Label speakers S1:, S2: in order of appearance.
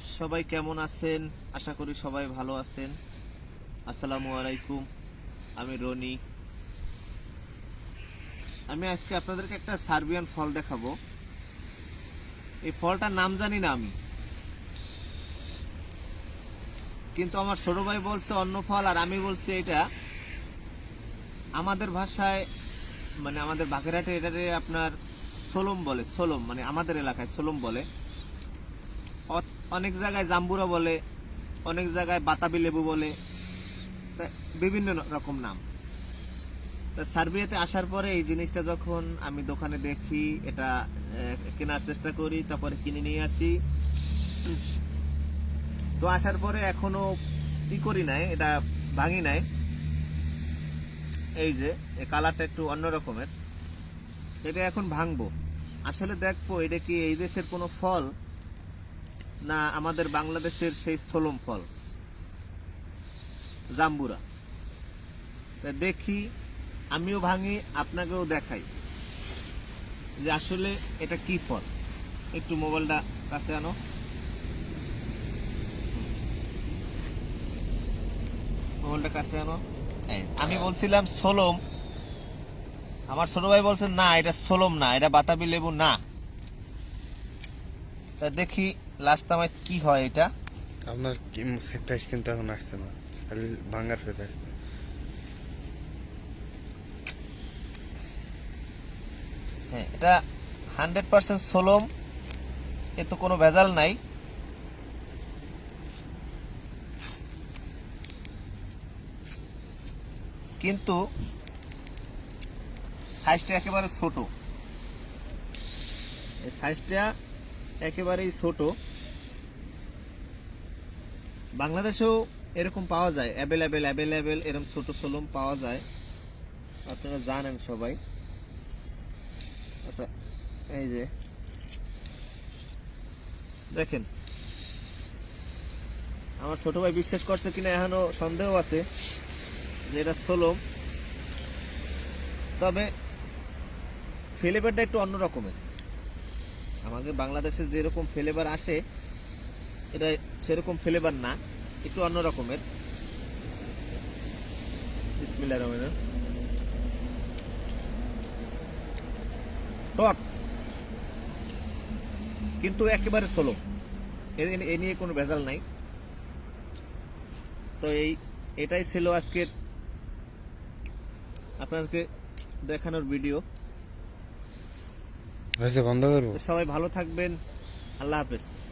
S1: সবাই কেমন আছেন? আশা করি সবাই ভালো আছেন। আসসালামু আলাইকুম, আমি রনি। আমি আজকে আপনাদেরকে একটা সার্বিয়ান ফল দেখাবো। এই ফলটার নাম জানি না আমি। কিন্তু আমার ছোট ভাই বলছে অন্য ফল, আর আমি বলছি এটা। আমাদের ভাষায় মানে আমাদের বাগেরহাটে এটারে আপনার সোলম বলে, সোলম মানে আমাদের এলাকায় সোলম বলে। অনেক জায়গায় জাম্বুরা বলে, অনেক জায়গায় বাতাবি লেবু বলে। বিভিন্ন রকম নাম। সার্বিয়াতে আসার পরে এই জিনিসটা যখন আমি দোকানে দেখি, এটা কেনার চেষ্টা করি, তারপরে কিনে নিয়ে আসি। তো আসার পরে এখনও ই করি নাই, এটা ভাঙি নাই। এই যে কালারটা একটু অন্য রকমের। এটা এখন ভাঙবো। আসলে দেখব, এটা কি এই দেশের কোনো ফল? না আমাদের বাংলাদেশের সেই সোলম ফল? জাম্বুরা। দেখি, আমিও ভাঙি, আপনাকেও দেখাই। যে আসলে এটা কি ফল? একটু মোবাইলটা কাছে আনো। মোবাইলটা কাছে আনো। আমি বলছিলাম সোলম। আমার ছোট ভাই বলছে, না, এটা সোলম না, এটা বাতাবি লেবু না। তা দেখি লাস্ট আমার কি হয় এটা?
S2: আপনার প্রাইস কিন্তু এখন আসছে না। খালি ভাঙ্গার ফেতে আসছে।
S1: হ্যাঁ এটা হান্ড্রেড পার্সেন্ট সোলম। এ তো কোনো ভেজাল নাই। কিন্তু সাইজটা একেবারে ছোট। এই সাইজটা একেবারেই ছোট। বাংলাদেশেও এরকম পাওয়া যায় অ্যাভেলেবেল অ্যাভেলেবেল এরকম ছোট সোলম পাওয়া যায়। আপনারা জানেন সবাই। আচ্ছা এই যে। দেখেন। আমার ছোট ভাই বিশ্বাস করছে কিনা এখনও সন্দেহ আছে যে এটা সোলম তবে ফ্লেভারটা একটু অন্য রকমের। আমাদের বাংলাদেশে যেরকম ফ্লেভার আসে, এটা সেরকম ফ্লেভার না। একটু অন্য রকমের। রহমান টক। কিন্তু একেবারে সোলো এ- এ নিয়ে কোনো ভেজাল নাই। তো এই এটাই ছিল আজকের আপনাদেরকে দেখানোর ভিডিও
S2: বন্ধ করব?
S1: সবাই ভালো থাকবেন। আল্লাহ হাফেজ।